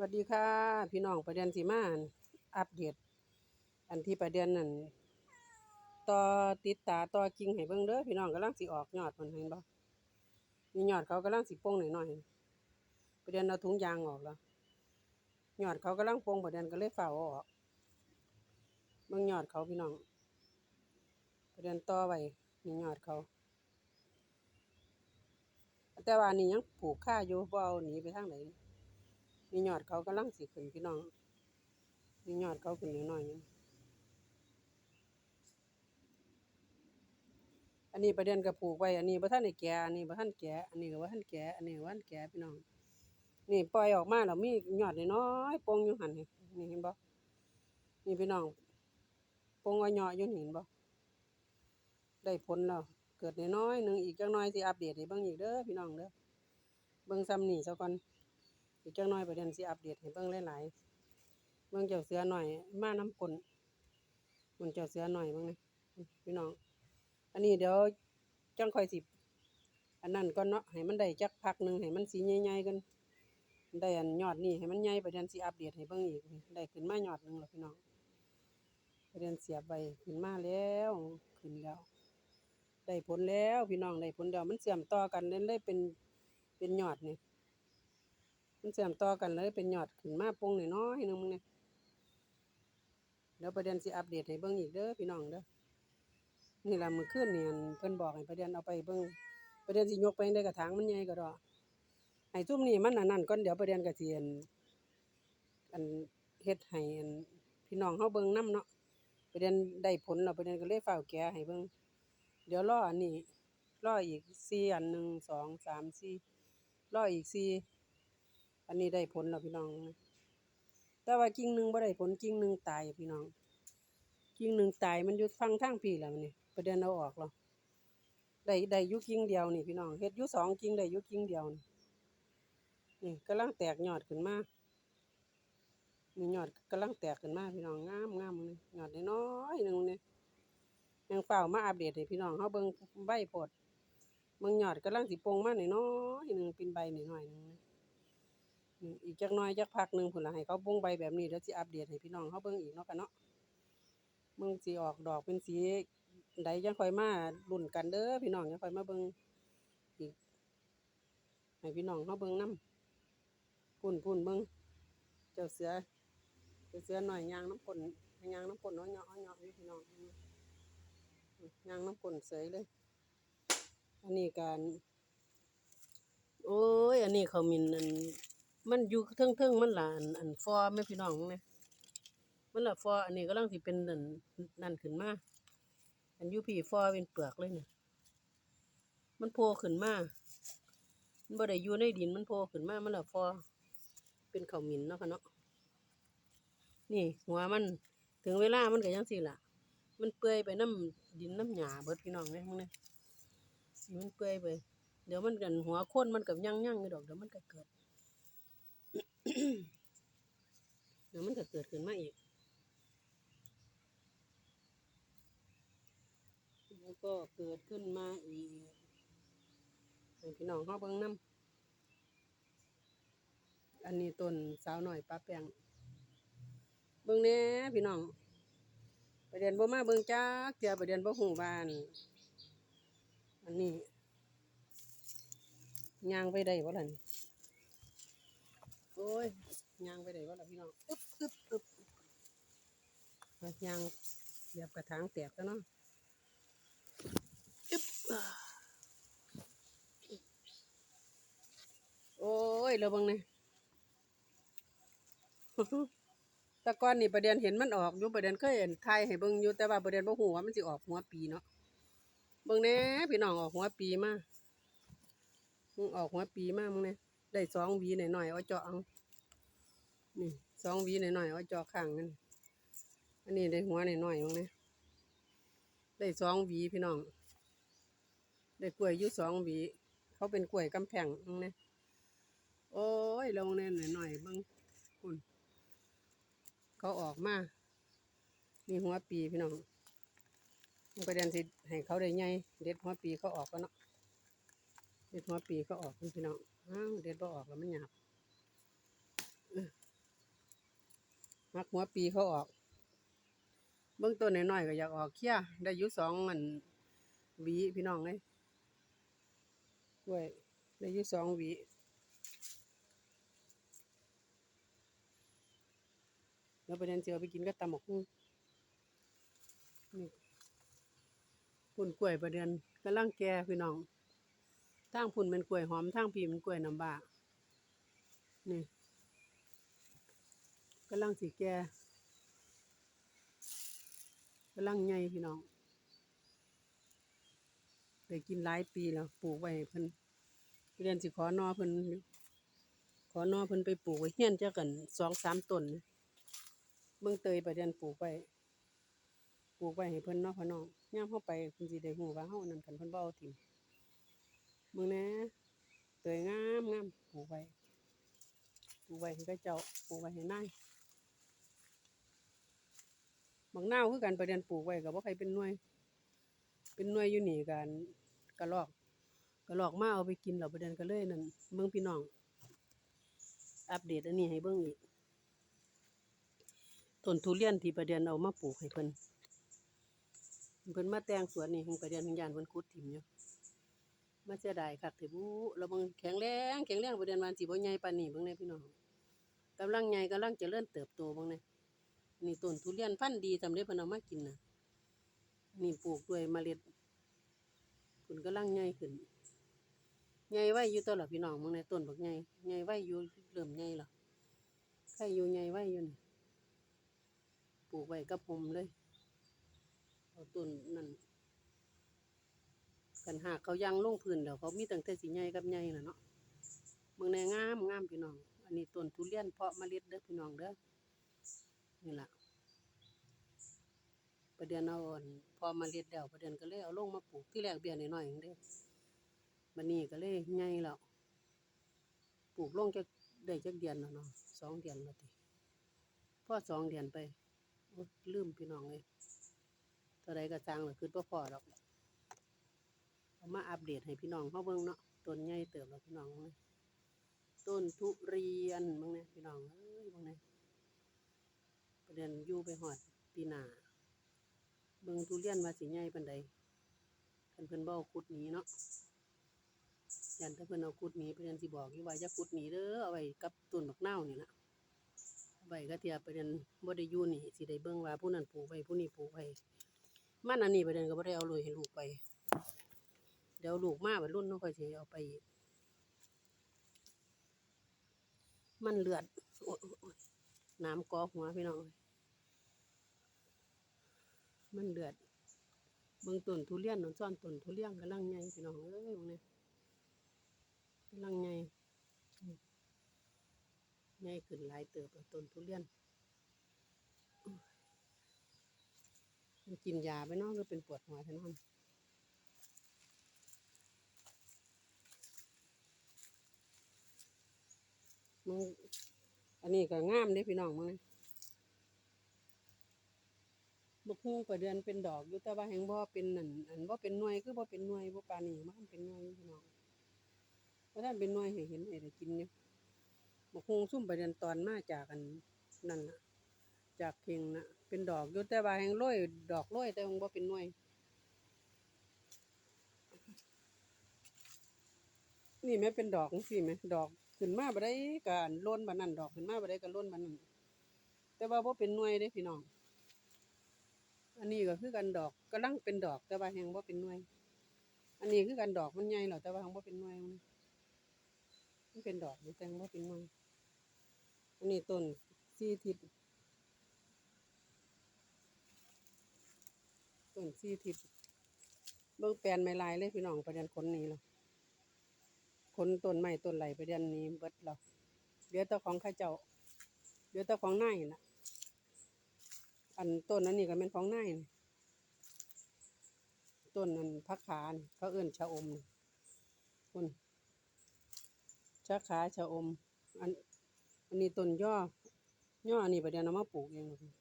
สวัสดีค่ะ พี่น้องประเด็นสีมาอั่นอัปเดต อันที่ประเด็นนั่นต่อติดตาต่อกิ่งให้เบิ่งเด้อพี่น้องกำลังสิออกยอดมันเห็นบ่มียอดเขากำลังสิโป่งหน่อยๆประเด็นเอาถุงยางออกแล้วยอดเขากำลังโป่งประเด็นก็เลยฝ้าอาออกเบิ่งยอดเขาพี่น้อง ประเด็นต่อไว้มียอดเขา แต่ว่านี่ยังปลูกค่าอยู่บ่เอาหนีไปทางไหน มียอดเขากำลังสิขึ้นพี่น้อง มียอดเขาขึ้นน้อยๆอยู่อันนี้ประเด็นก็ปลูกไว้ อันนี้บ่ทันได้แก่อันนี้บ่ทันแก่อันนี้ก็บ่ทันแก่อันนี้ก็บ่ทันแก่พี่น้อง นี่ปล่อยออกมาแล้วมียอดน้อยๆโป่งอยู่หันนี่นี่เห็นบ่นี่พี่น้องโป่งอ้อยๆอยู่นเห็นบ่ได้ผลแล้วเกิดน้อยๆหนึงอีกจักหน่อยสิอัปเดตให้เบิ่งอีกเด้อพี่น้องเด้อเบิ่งซ้ำนี่ซะก่อน อีกจักหน่อยประเด็นสิอัปเดตให้เบิ่งหลายๆเบิ่งเจ้าเสือหน่อย มาน้ำกลนมันเจ้าเสือหน่อยเบิ่งนี่พี่น้อง อันนี้เดี๋ยวจังค่อยสิอันนั้นก่อนเนาะให้มันได้จักพักหนึ่งให้มันสีใหญ่ๆกันได้อันยอดนี่ให้มันใหญ่ประเด็นสิอัปเดตให้เบิ่งอีกได้ขึ้นมายอดหนึ่งแล้วพี่น้องประเด็นเสียบขึ้นมาแล้วขึ้นแล้วได้ผลแล้วพี่น้องได้ผลแล้วมันเสื่อมต่อกันเลยเลยเป็นเป็นยอดนี่ มันเสื่อมต่อกันเลยเป็นหยอดขึ้นมาโป่งน้อยๆหนึงมึงเนี่ยเดี๋ยวประเด็นสิอัปเดตให้เบิ่งอีกเด้อพี่น้องเด้อนี่ละมื้อคืนนี่อนเพิ่นบอกให้ประเด็นเอาไปเบิ่งประเด็นสิยกไปในกระถางมันใหญ่ก็ดอกให้ซุ่มนี่มันอันนั้นก่อนเดี๋ยวประเด็นก็สิอั่นอันเฮ็ดให้อันพี่น้องเฮาเบิ่งนํเนาะประเด็นได้ผลแล้วประเด็นก็เลยฟ้าวแกะให้เบิ่งเดี๋ยวรออันนี้รออีก4อัน1 2 3 4รออีก4 อันนี้ได้ผลแล้วพี่น้อง แต่ว่ากิ่งหนึ่งบ่ได้ผลกิ่งหนึ่งตายพี่น้อง กิ่งหนึ่งตายมันอยู่ฟังทางพี่แล้วนี่ประเด็นเอาออกแล้วได้ได้ยู่กิ่งเดียวนี่พี่น้องเฮ็ดยู่สองกิ่งได้ยู่กิ่งเดียวนี่นี่กำลังแตกยอดขึ้นมามียอดกำลังแตกขึ้นมาพี่น้องงามงามเลยยอดน้อยหนึ่งนี่ยังเฝ้ามาอัปเดตให้พี่น้องเฮาเบิ่งใบพดเบิ่งยอดกำลังสิปงมาน้อยหนึ่งเป็นใบน้อยหนึงอืม อีกจักน่อยจักพักหนึ่งพุ่นละให้เขาบ่งใบแบบนี้แล้วสิอัปเดตให้พี่น้องเขาเบิ่งอีกเนาะกันเนาะเบิ่งสิออกดอกเป็นสีใดจังค่อยมาลุ้นกันเด้อพี่น้องจังค่อยมาเบิ่งอีกให้พี่น้องเขาเบิ่งนํพุ่นพุ่นเบิ่งเจ้าเสือเจ้าเสือหน่อยยางน้ำกลนยางน้ำกลนเนาะเนาะเนาะอยู่พี่น้องยางน้ำกลนเสยเลยอันนี้การโอ้ย อันนี้เขามินอัน มันอยู่เทิงๆมันละอันอันฟอแม่พี่น้องเนี่ยมันละฟออันนี้กำลังสิเป็นนั่นนั่นขึ้นมาอันยูพี่ฟอเป็นเปลือกเลยเนี่ยมันโผล่ขึ้นมามันบ่ได้อยู่ในดินมันโผล่ขึ้นมามันละฟอเป็นข้าวหมินเนาะค่ะเนาะนี่หัวมันถึงเวลามันก็จังซี่ล่ะ มันเปื่อยไปน้ำดินน้ำหญ้าเบิดพี่น้องเนี่ยมึงเนี่ยสิมันเปื่อยไป เดี๋ยวมันกันหัวโคนมันกับยั่งๆอยู่ดอกเดี๋ยวมันก็เกิด เดี๋ยวมันก็เกิด ขึ้นมาอีก แล้วก็เกิดขึ้นมาอีกพี่น้องเขาเบิ่งน้ำอันนี้ต้นสาวหน่อยป้าแปงเบิ่งแหน่พี่น้องไปเรียนบ่มาเบิ่งจักเทื่อไปเรียนบ่ฮู้บ้านอันนี้ยางไปได้บ่ล่ะโอ้ยยางไปได้บ่ล่ะพี่น้อง อึบอึบยางเหยียบกระถางแตกแล้วเนาะอึบโอ้ยเราบังเนี่ยตะก่อนนี่ประเด็นเห็นมันออกอยู่ประเด็นเคยเห็นไทยให้เบิ่งอยู่แต่ว่าประเด็นบ่ฮู้ว่ามันสิออกหัวปีเนาะเบิ่งแน่พี่น้องออกหัวปีมามึงออกหัวปีมามึงเนี่ยได้สองวีหน่อยๆเอาเจาะเอานี่ สองวีหน่อยๆเอาจาะข้างนั่นอันนี้ได้หัวหน่อยๆมึงเนี่ยได้สองวีพี่น้อง ได้กล้วยอยู่สองวีเขาเป็นกล้วยกำแพงมึงเนี่ยโอ้ยลงเนี่ยหน่อยๆบิ่งคุณเขาออกมา มีหัวปีพี่น้องมันประเด็นสิให้เขาได้ไงเด็ดหัวปีเขาออกก็เนาะเด็ดหัวปีเขาออกพี่น้องอ้าวเด็ดบ่ออกแล้วมันหยาบเอ้อ หักหัวปีเขาออก เบื้องต้นน้อยๆก็อยากออกเคี้ยได้ยู่สองอันหวีพี่น้องเลยกล้วยได้ยู่สองหวีแล้วประเด็นเจียวไปกินก็ตำหมกผุนี่พุ่นกล้วยประเด็นกำลังแก่พี่น้องทางพุ่นเป็นกล้วยหอมทางพี่เป็นกล้วยน้ำบานี่ กำลังสีแก่กำลังใหญ่พี่น้องได้กินหลายปีแล้วปลูกไว้เพิ่นเรียนสิขอนอเพิ่นขอนอเพิ่นไปปลูกไว้เฮี้ยนจักกันสองสามต้นเบิ่งเตยประเด็นปลูกไว้ปลูกไว้ให้เพิ่นนาะพ่อน้องย่ามเฮาไปเพิ่นสิได้ฮู้ว่าเฮานั่นกันเพิ่นบ่เอาถิ่มเบิ่งน่เตยงามงามปลูกไว้ปลูกไว้ให้เขาเจ้าปลูกไว้ให้นาย บางนาวคือกันประเด็นปลูกไว้ก็บ่ใครเป็นหน่วย เป็นหน่วยอยู่นี่กันกระลอกกระลอกมาเอาไปกินแล้วประเด็นก็เลยนั่นเบิ่งพี่น้อง อัปเดตอันนี้ให้เบิ่งอีกต้นทุเรียนที่ประเด็นเอามาปลูกให้เพิ่นเพิ่นมาแต่งสวนนี่เพิ่นประเด็นเพิ่นยานเพิ่นขุดถิ่มอยู่มาเสียดายคักเถอะบุแล้วเบิ่งแข็งแรงแข็งแรงประเด็นวันสิบ่ใหญ่ปานนี้เบิ่งแน่พี่น้องกำลังใหญ่กำลังเจริญเติบโตเบิ่งแน่ นี่ต้นทุเรียนพันธุ์ดีสำเร็จเพิ่นเอามากินนะนี่ปลูกด้วยเมล็ดผลกำลังใหญ่ขึ้นใหญ่ไว้อยู่ตัวละพี่น้องมึงในต้นบักใหญ่ใหญ่ไว้อยู่เริ่มใหญ่และใครอยู่ใหญ่ไว้อยู่นี่ปลูกไว้กับผมเลยเอาต้นนั่นกันหากเขายังลงพื้นแล้วเขามีตั้งแต่สิใหญ่กับใหญ่น่ะเนาะมึงในงามงามพี่น้อง อันนี้ต้นทุเรียนเพาะเมล็ดเด้อพี่น้องเด้อ นี่ล่ะประเดือนเอาอ่อนพอมาเล็ดเดวประเดือนก็เลยเอาลงมาปลูกที่แรกเบี้ยน้อยๆจังเด้บัดนี้ก็เลยใหญ่แล้วปลูกลงจักได้จักเดือนแล้วเนาะสองเดือนแล้วติพอสองเดือนไปลืมพี่น้องเลยเท่าใดก็สร้างแล้วคือบ่อพอดอกเอามาอัปเดตให้พี่น้องเขาเบิ่งเนาะต้นใหญ่เติบแล้วพี่น้องเอ้ยต้นทุเรียนบิ่งเนี่ยพี่น้องเอ้ยบิ่งเนี่ยประ เด็นอยู่ไปหอดปีหนาเบิ่งทุเรียนว่าสิใหญ่ปานใดคันเพิ่นบ่เอาขุดหนีเนาะยันถ้าเพิ่นเอาขุดหนีประเด็นสิบอกอยู่ว่าอย่าขุดหนีเด้อเอาไว้กับต้นบักเน่าวนี่ล่ะเอาไว้ก็เทียประเด็นบ่ได้อยู่นี่สิได้เบิ่งว่าผู้นั้นปลูกไว้ผู้นี้ปลูกไว้มันอันนี้ประเด็นก็บ่ได้เอาเลยให้ลูกไป เดี๋ยวลูกมาบัดรุ่นเนาะค่อยสิเอาไปอีกมันเลือดน้ำกอหัวพี่น้อง มันเดือดเบิ่งต้นทุเรียนนอนซ่อนต้นทุเรียนกำลังใหญ่พี่น้องเอ้ยพวกนี้กำลังใหญ่อืมใหญ่ขึ้นหลายเติบต้นทุเรียนมันกินยาไปเนาะก็เป็นปวดหัวแท้นอนมึงอันนี้ก็งามเด้พี่น้องมึง บกฮู้ประเดือนเป็นดอกอยู่แต่ว่าแฮงบ่เป็นนั่นอันบ่เป็นหน่วยคือบ่เป็นหน่วยบ่ปานนี้มันเป็นหน่วยพี่น้องบ่ทันเป็นหน่วยให้เห็นให้ได้กินอยู่บกฮู้ซุ่มประเดือนตอนมาจากอันนั่นน่ะ จากเข่งน่ะ เป็นดอกอยู่แต่ว่าแฮงโรยดอกโรยแต่ว่าบ่เป็นหน่วย นี่แม่เป็นดอกจังซี่แหมดอกขึ้นมาบ่ได้ก็อันล้นบัดนั้นดอกขึ้นมาบ่ได้ก็ล้นบัดนั้นแต่ว่าบ่เป็นหน่วยเด้พี่น้อง อันนี้ก็คือกันดอกกำลังเป็นดอกแต่ว่าแฮงบ่าเป็นหน่วย อันนี้คือกันดอกมันใหญ่แล้วแต่ว่าแฮงบ่าเป็นหน่วยมันมันเป็นดอกแต่แฮงบ่าเป็นหน่วยอันนี้ต้นสี่ทิศต้นสี่ทิศเบิ่งแปลนไม่ลายเลยพี่น้องประเด็นคนนี้แล้วคนต้นไม้ต้นไหลประเด็นนี้เบิดแล้วเหลือแต่ของข้าเจ้าเหลือแต่ของนายน่ะ อันต้นนั้นนี่ก็เป็นของนายต้นนั้นพักขานเขาเอื้นชะอมนี่คนชะขาชะอม อันอันนี้ต้นย่อย่ออันนี้ประเดี๋ยวเอามาปลูกเองครับ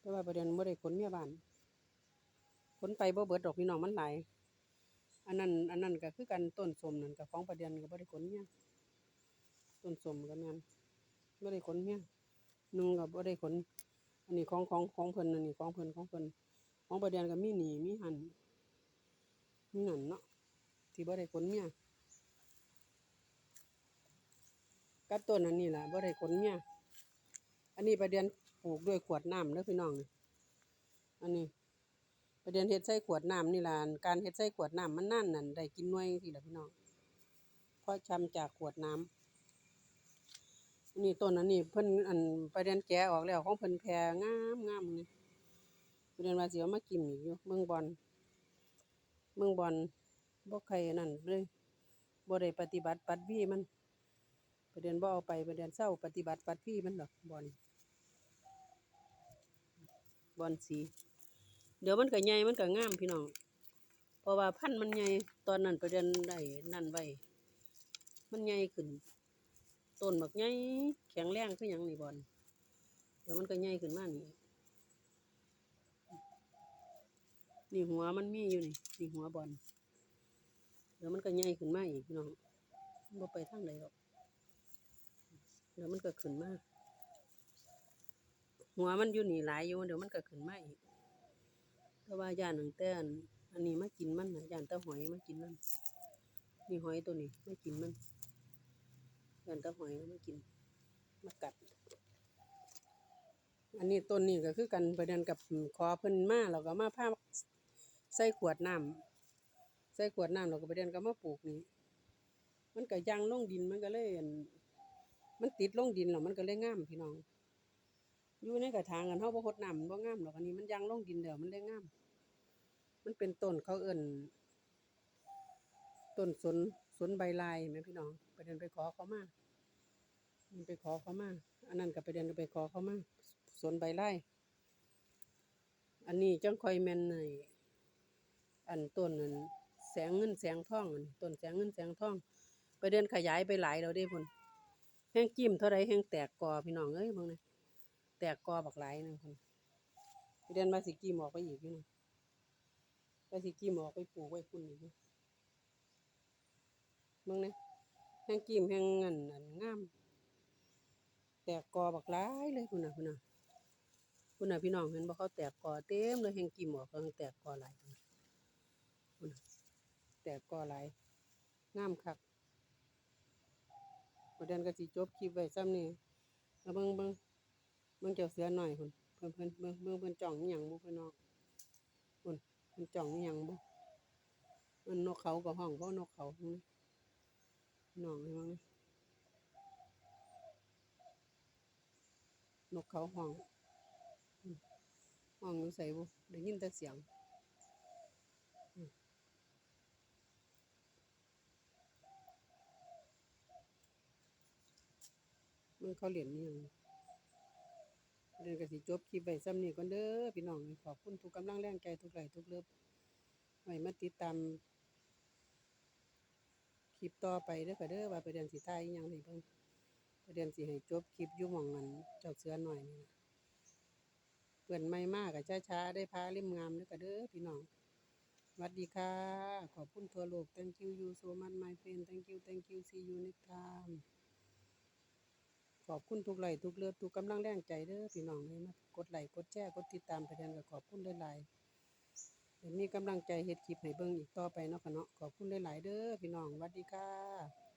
แต่ว่าประเดี๋ยวไม่ได้ขนเมียบ้านขนไปบ่เบิดดอกพี่น้องมันหลายอันนั้น อันนั้นก็คือกันต้นสมนั่นกับของประเดี๋ยวก็บ่ได้ขนเมียต้นสมก็แม่นบ่ได้ขนเมียหนึงก็บ่ได้ขน อันนี้ของของของเพิ่นอันนี้ของเพิ่นของเพิ่นของประเดียนก็มีหนีมีหันมีนั่นเนาะที่บ่ได้ขนเมียกับต้นอันนี้ล่ะบ่ได้ขนเมียอันนี้ประเดียนปลูกด้วยขวดน้ำเด้อพี่น้องอันนี้ประเด็นเฮ็ดใส่ขวดน้ำนี่ล่ะการเฮ็ดใส่ขวดน้ำมันนั่นนั่นได้กินหน่วยจังซี่ล่ะพี่น้องเพราะชำจากขวดน้ำ นนี้ต้นอันนี้เพิ่นอันประเด็นแกะออกแล้วของเพิ่นแพรงามงามนี่ประเด็นว่าสิเอามากินอีกอยู่เมืองบอนเมืองบอนบ่ใครนั่นเลยบ่ได้ปฏิบัติปัดวีมันประเด็นบ่เอาไปประเด็นเศร้าปฏิบัติปัดวีมันดอกบอนบอนสีเดี๋ยวมันก็ใหญ่มันก็งามพี่น้องเพราะว่าพันธุ์มันใหญ่ตอนนั้นไปเรียนได้นั่นไว้มันใหญ่ขึ้น ต้นบักใหญ่แข็งแรงคือหยังนี่บอลเดี๋ยวมันก็ใหญ่ขึ้นมานี่นี่หัวมันมีอยู่นี่นี่หัวบอลเดี๋ยวมันก็ใหญ่ขึ้นมาอีกน้องบ่ไปทางใดหรอกเดี๋ยวมันก็ขึ้นมาหัวมันอยู่นี่หลายอยู่เดี๋ยวมันก็ขึ้นมาอีกเพราะว่าย่านตั้งแต่อันอันนี้มากินมันนะย่านแตะหอยมากินมันนี่หอยตัวนี้มากินมัน ย่านแตะหอยมากินมากัด อันนี้ต้นนี้ก็คือกันประเด็นกับขอเพิ่นมาเราก็มาพาใส่ขวดน้ำใส่ขวดน้ำเราก็ประเด็นก็มาปลูกนี่มันก็ยังลงดินมันก็เล่นมันติดลงดินแล้วมันก็เลยงามพี่น้อง อยู่ในกระถางกันเฮาบ่รดน้ำมันบ่งามหรอกอันนี้มันยังลงดินเดี๋ยวมันได้งาม มันเป็นต้นเขาเอิ้นต้นสน สนใบลายเห็นไหมพี่น้องไปเดินไปขอเขามามันไปขอเขามาอันนั้นก็ไปเดินไปขอเขามาสนใบลายอันนี้จังคอยแมนไอ้อันต้นนั้นแสงเงินแสงทองต้นแสงเงินแสงทอง ไปเดินขยายไปหลายแล้วเด้พุ่นแห้งจิ้มเท่าไรแห้งแตกกอพี่น้องเอ้ยเบิ่งนี่แตกกอบักหลายนึงคนไปเรียนมาสิกี้หมอกไปอีกอยู่นะมาสิกี้หมอกไปปลูกไว้คุณอีกอยู่ มึงเนี่ยแห้งกิมแห้งเงินอันงาม แตกกอบักหลายเลยคุณน่ะคุณน่ะคุณน่ะพี่น้องเห็นบ่เขาแตกกอเต็มเลยแห้งกิมหมอกก็แตกกอหลายคุณน่ะแตกกอหลายงามคักประเด็นก็สิจบคลิปไว้ซ้ำนี่แล้วเบิ่งเบิ่งเบิ่งเจ้าเสือหน่อยพุ่นเพิ่นเพิ่นเบิ่งเบิ่งเพิ่นจ้องอีหยังบ่เพิ่นนาะพุ่นเพิ่นจ้องอีหยังบ่มันนกเขาก็ห้องบ่นกเขา นี่น้องให้มั้งนกเขาห้องห้องอยู่ไสบ่ได้ยินแต่เสียงมันเขาเล่นอีหยังเดินกสิจบคลิปไว้ซ้ำนี้ก่อนเด้อพี่น้องขอบคุณทุกกำลังแรงใจทุกไหลทุกเลิฟไว้มาติดตาม ลิปต่อไปเด้อค่ะเด้อว่าประเด็นสิท้ายยังให้เบิ่งประเด็นสิให้จบคลิปอยู่หม่องนั้นเจ้าเสือหน่อยนี่ล่ะเพื่อนไม่มากก็ช้าๆได้พาริมงามเด้อค่ะเด้อพี่น้องสวัสดีค่ะ ขอบคุณทั่วโลก thank you you so much my friend thank you thank you see you next time ขอบคุณทุกไลค์ทุกเลือดทุกกำลังแรงใจเด้อพี่น้องเลยมากดไลค์กดแชร์กดติดตามไปแทนก็ขอบคุณหลายๆ เดี๋ยวมีกำลังใจเฮ็ดคลิปให้เบิ่งอีกต่อไปเนาะค่ะเนาะขอบคุณหลายๆเด้อพี่น้องสวัสดีค่ะ